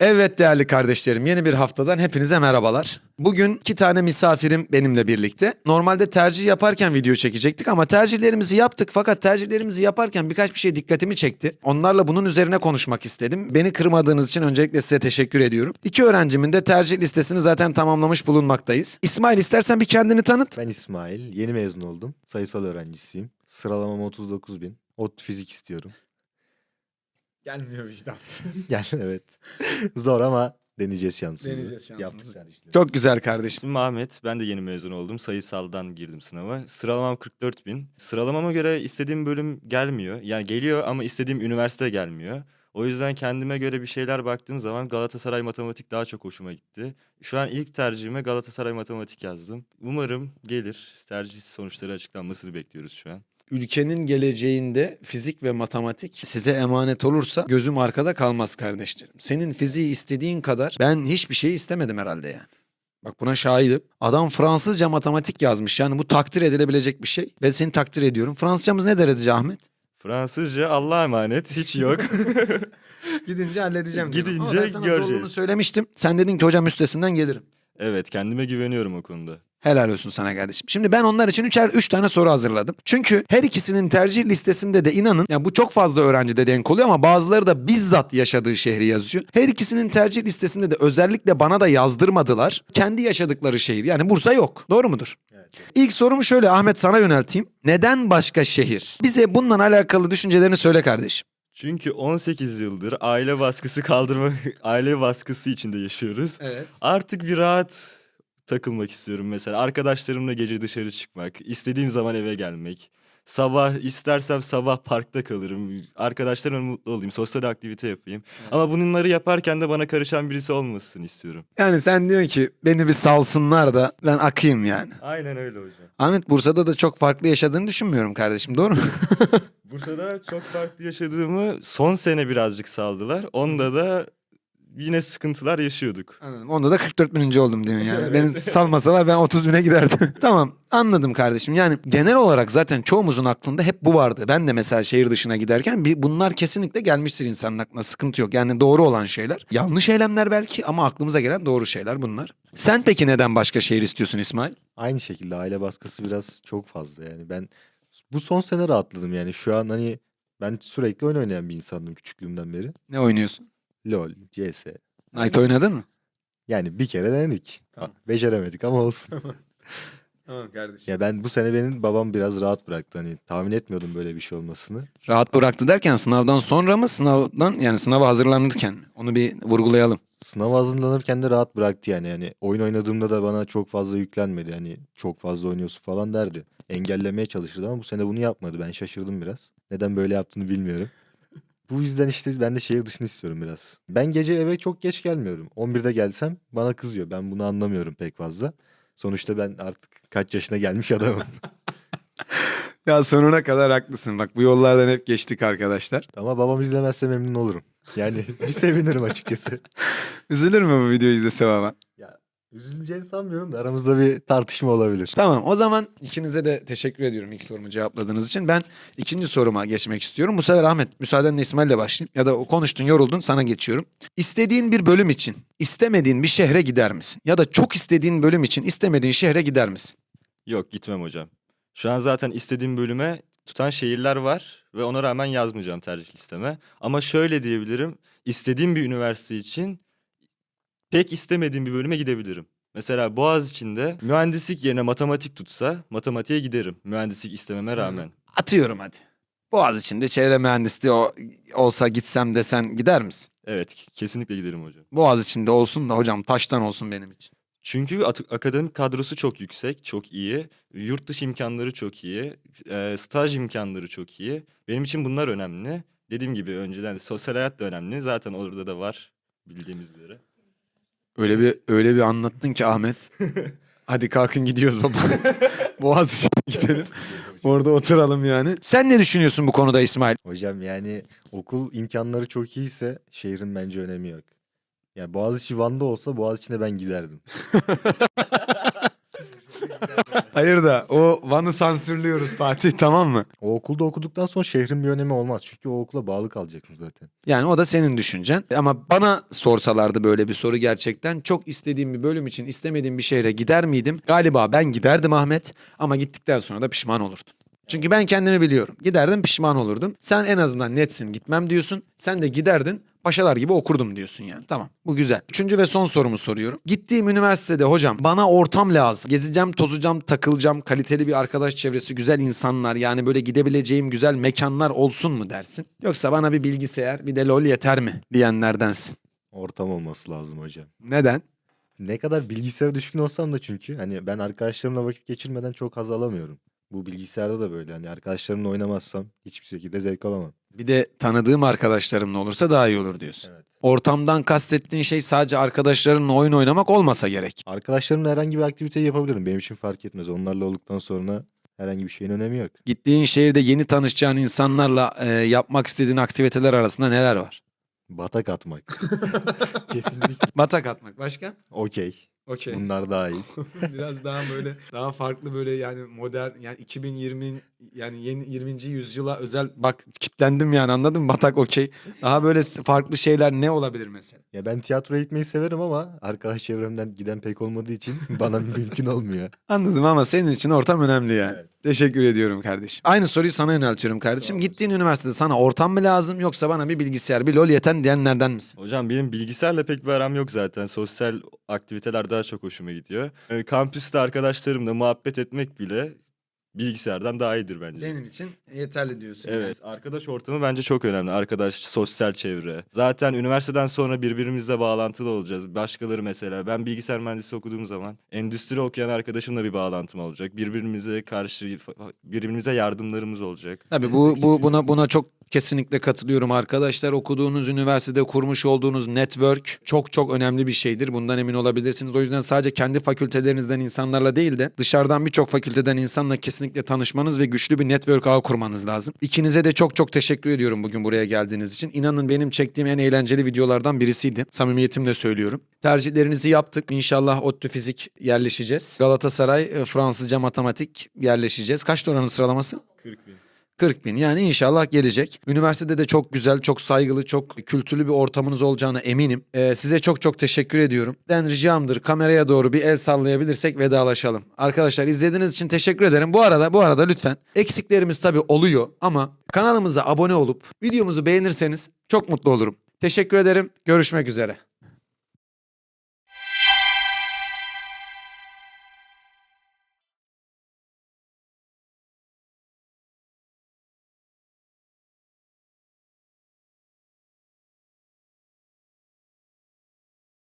Evet değerli kardeşlerim yeni bir haftadan hepinize merhabalar. Bugün iki tane misafirim benimle birlikte. Normalde tercih yaparken video çekecektik ama tercihlerimizi yaptık fakat tercihlerimizi yaparken birkaç bir şey dikkatimi çekti. Onlarla bunun üzerine konuşmak istedim. Beni kırmadığınız için öncelikle size teşekkür ediyorum. İki öğrencimin de tercih listesini zaten tamamlamış bulunmaktayız. İsmail istersen bir kendini tanıt. Ben İsmail. Yeni mezun oldum. Sayısal öğrencisiyim. Sıralamam 39 bin. ODTÜ fizik istiyorum. Gelmiyor vicdansız. Yani evet. Zor ama deneyeceğiz şansımızı. Deneyeceğiz şansımızı. Yaptık tercihleri. Çok güzel kardeşim. İsmim Ahmet. Ben de yeni mezun oldum. Sayısaldan girdim sınava. Sıralamam 44 bin. Sıralamama göre istediğim bölüm gelmiyor. Yani geliyor ama istediğim üniversite gelmiyor. O yüzden kendime göre bir şeyler baktığım zaman Galatasaray Matematik daha çok hoşuma gitti. Şu an ilk tercihime Galatasaray Matematik yazdım. Umarım gelir. Tercih sonuçları açıklanmasını bekliyoruz şu an. Ülkenin geleceğinde fizik ve matematik size emanet olursa gözüm arkada kalmaz kardeşlerim. Senin fiziği istediğin kadar ben hiçbir şey istemedim herhalde yani. Bak buna şahidim. Adam Fransızca matematik yazmış. Yani bu takdir edilebilecek bir şey. Ben seni takdir ediyorum. Fransızcamız ne derece Ahmet? Fransızca Allah'a emanet hiç yok. Gidince halledeceğim. diyorum. Ama Gidince ben sana göreceğiz. zorluğunu söylemiştim. Sen dedin ki hocam üstesinden gelirim. evet kendime güveniyorum o konuda. Helal olsun sana kardeşim. Şimdi ben onlar için üçer üç tane soru hazırladım. Çünkü her ikisinin tercih listesinde de inanın ya bu çok fazla öğrencide denk oluyor ama bazıları da bizzat yaşadığı şehri yazıyor. Her ikisinin tercih listesinde de özellikle bana da yazdırmadılar. Kendi yaşadıkları şehir yani Bursa yok. Doğru mudur? İlk sorumu şöyle Ahmet sana yönelteyim. Neden başka şehir? Bize bununla alakalı düşüncelerini söyle kardeşim. Çünkü 18 yıldır aile baskısı kaldırma, aile baskısı içinde yaşıyoruz. Evet. Artık bir rahat takılmak istiyorum mesela. Arkadaşlarımla gece dışarı çıkmak, istediğim zaman eve gelmek. Sabah istersem sabah parkta kalırım. Arkadaşlarımla mutlu olayım, sosyal aktivite yapayım. Ama bunları yaparken de bana karışan birisi olmasın istiyorum. Yani sen diyorsun ki beni bir salsınlar da ben akayım yani. Aynen öyle hocam. Ahmet Bursa'da da çok farklı yaşadığını düşünmüyorum kardeşim doğru mu? Bursa'da çok farklı yaşadığımı son sene birazcık saldılar. Onda da yine sıkıntılar yaşıyorduk. Anladım. Onda da 44 bininci oldum diyorsun yani. Evet. Beni salmasalar ben 30 bine girerdim. tamam anladım kardeşim. Yani genel olarak zaten çoğumuzun aklında hep bu vardı. Ben de mesela şehir dışına giderken bir, bunlar kesinlikle gelmiştir insanın aklına. Sıkıntı yok. Yani doğru olan şeyler. Yanlış eylemler belki ama aklımıza gelen doğru şeyler bunlar. Sen peki neden başka şehir istiyorsun İsmail? Aynı şekilde aile baskısı biraz çok fazla yani. Ben bu son sene rahatladım yani. Şu an hani ben sürekli oyun oynayan bir insandım küçüklüğümden beri. Ne oynuyorsun? LOL, CS. Night oynadın mı? Yani bir kere denedik. Tamam. Beceremedik ama olsun. Tamam kardeşim. ya ben bu sene benim babam biraz rahat bıraktı. Hani tahmin etmiyordum böyle bir şey olmasını. Rahat bıraktı derken sınavdan sonra mı sınavdan yani sınava hazırlanırken onu bir vurgulayalım. Sınav hazırlanırken de rahat bıraktı yani. Yani oyun oynadığımda da bana çok fazla yüklenmedi. Hani çok fazla oynuyorsun falan derdi. Engellemeye çalışırdı ama bu sene bunu yapmadı. Ben şaşırdım biraz. Neden böyle yaptığını bilmiyorum. Bu yüzden işte ben de şehir dışını istiyorum biraz. Ben gece eve çok geç gelmiyorum. 11'de gelsem bana kızıyor. Ben bunu anlamıyorum pek fazla. Sonuçta ben artık kaç yaşına gelmiş adamım. Ya sonuna kadar haklısın. Bak bu yollardan hep geçtik arkadaşlar. ama babam izlemezse memnun olurum. Yani bir sevinirim açıkçası. Üzülür mü bu videoyu izlese baba? Üzüleceğini sanmıyorum da aramızda bir tartışma olabilir. Tamam o zaman ikinize de teşekkür ediyorum ilk sorumu cevapladığınız için. Ben ikinci soruma geçmek istiyorum. Bu sefer Ahmet müsaadenle İsmail'le başlayayım. Ya da o konuştun yoruldun sana geçiyorum. İstediğin bir bölüm için istemediğin bir şehre gider misin? Ya da çok istediğin bölüm için istemediğin şehre gider misin? Yok gitmem hocam. Şu an zaten istediğim bölüme tutan şehirler var ve ona rağmen yazmayacağım tercih listeme. Ama şöyle diyebilirim. istediğim bir üniversite için pek istemediğim bir bölüme gidebilirim. Mesela Boğaziçi'nde mühendislik yerine matematik tutsa matematiğe giderim. Mühendislik istememe rağmen. Atıyorum hadi. Boğaz içinde çevre mühendisliği o, olsa gitsem desen gider misin? Evet kesinlikle giderim hocam. Boğaz içinde olsun da hocam taştan olsun benim için. Çünkü at- akademik kadrosu çok yüksek, çok iyi. Yurt dışı imkanları çok iyi. e, staj imkanları çok iyi. Benim için bunlar önemli. Dediğim gibi önceden de sosyal hayat da önemli. Zaten orada da var bildiğimiz üzere. Öyle bir öyle bir anlattın ki Ahmet. Hadi kalkın gidiyoruz baba. Boğaz için gidelim. Orada oturalım yani. Sen ne düşünüyorsun bu konuda İsmail? Hocam yani okul imkanları çok iyiyse şehrin bence önemi yok. Ya Boğaziçi Van'da olsa Boğaziçi'ne ben giderdim. Hayır da o Van'ı sansürlüyoruz Fatih tamam mı? O okulda okuduktan sonra şehrin bir önemi olmaz. Çünkü o okula bağlı kalacaksın zaten. Yani o da senin düşüncen. Ama bana sorsalardı böyle bir soru gerçekten çok istediğim bir bölüm için istemediğim bir şehre gider miydim? Galiba ben giderdim Ahmet ama gittikten sonra da pişman olurdum. Çünkü ben kendimi biliyorum. Giderdim pişman olurdum. Sen en azından netsin gitmem diyorsun. Sen de giderdin paşalar gibi okurdum diyorsun yani. Tamam bu güzel. Üçüncü ve son sorumu soruyorum. Gittiğim üniversitede hocam bana ortam lazım. Gezeceğim, tozacağım, takılacağım. Kaliteli bir arkadaş çevresi, güzel insanlar. Yani böyle gidebileceğim güzel mekanlar olsun mu dersin? Yoksa bana bir bilgisayar bir de lol yeter mi diyenlerdensin. Ortam olması lazım hocam. Neden? Ne kadar bilgisayara düşkün olsam da çünkü hani ben arkadaşlarımla vakit geçirmeden çok haz alamıyorum. Bu bilgisayarda da böyle hani arkadaşlarımla oynamazsam hiçbir şekilde zevk alamam. Bir de tanıdığım arkadaşlarımla olursa daha iyi olur diyorsun. Evet. Ortamdan kastettiğin şey sadece arkadaşlarınla oyun oynamak olmasa gerek. Arkadaşlarımla herhangi bir aktiviteyi yapabilirim. Benim için fark etmez. Onlarla olduktan sonra herhangi bir şeyin önemi yok. Gittiğin şehirde yeni tanışacağın insanlarla e, yapmak istediğin aktiviteler arasında neler var? Batak atmak. Kesinlikle. Batak atmak. Başka? Okey. Okey. Bunlar daha iyi. Biraz daha böyle daha farklı böyle yani modern yani 2020 yani yeni 20. yüzyıla özel bak kitlendim yani anladın mı? Batak okey. Daha böyle farklı şeyler ne olabilir mesela? Ya ben tiyatroya gitmeyi severim ama arkadaş çevremden giden pek olmadığı için bana mümkün olmuyor. Anladım ama senin için ortam önemli yani. Evet. Teşekkür ediyorum kardeşim. Aynı soruyu sana yöneltiyorum kardeşim. Gittiğin üniversitede sana ortam mı lazım yoksa bana bir bilgisayar, bir lol yeten diyenlerden misin? Hocam benim bilgisayarla pek bir aram yok zaten. Sosyal aktiviteler daha çok hoşuma gidiyor. Ee, kampüste arkadaşlarımla muhabbet etmek bile bilgisayardan daha iyidir bence. Benim için yeterli diyorsun. Evet, arkadaş ortamı bence çok önemli. Arkadaş, sosyal çevre. Zaten üniversiteden sonra birbirimizle bağlantılı olacağız. Başkaları mesela, ben bilgisayar mühendisi okuduğum zaman endüstri okuyan arkadaşımla bir bağlantım olacak. Birbirimize karşı, birbirimize yardımlarımız olacak. Tabii bu, bu buna buna çok kesinlikle katılıyorum arkadaşlar. Okuduğunuz üniversitede kurmuş olduğunuz network çok çok önemli bir şeydir. Bundan emin olabilirsiniz. O yüzden sadece kendi fakültelerinizden insanlarla değil de dışarıdan birçok fakülteden insanla kesinlikle tanışmanız ve güçlü bir network ağı kurmanız lazım. İkinize de çok çok teşekkür ediyorum bugün buraya geldiğiniz için. İnanın benim çektiğim en eğlenceli videolardan birisiydi. Samimiyetimle söylüyorum. Tercihlerinizi yaptık. İnşallah ODTÜ fizik yerleşeceğiz. Galatasaray e, Fransızca matematik yerleşeceğiz. Kaç oranın sıralaması? 40 bin. 40 bin yani inşallah gelecek. Üniversitede de çok güzel, çok saygılı, çok kültürlü bir ortamınız olacağına eminim. Ee, size çok çok teşekkür ediyorum. Den ricamdır kameraya doğru bir el sallayabilirsek vedalaşalım. Arkadaşlar izlediğiniz için teşekkür ederim. Bu arada bu arada lütfen eksiklerimiz tabii oluyor ama kanalımıza abone olup videomuzu beğenirseniz çok mutlu olurum. Teşekkür ederim. Görüşmek üzere.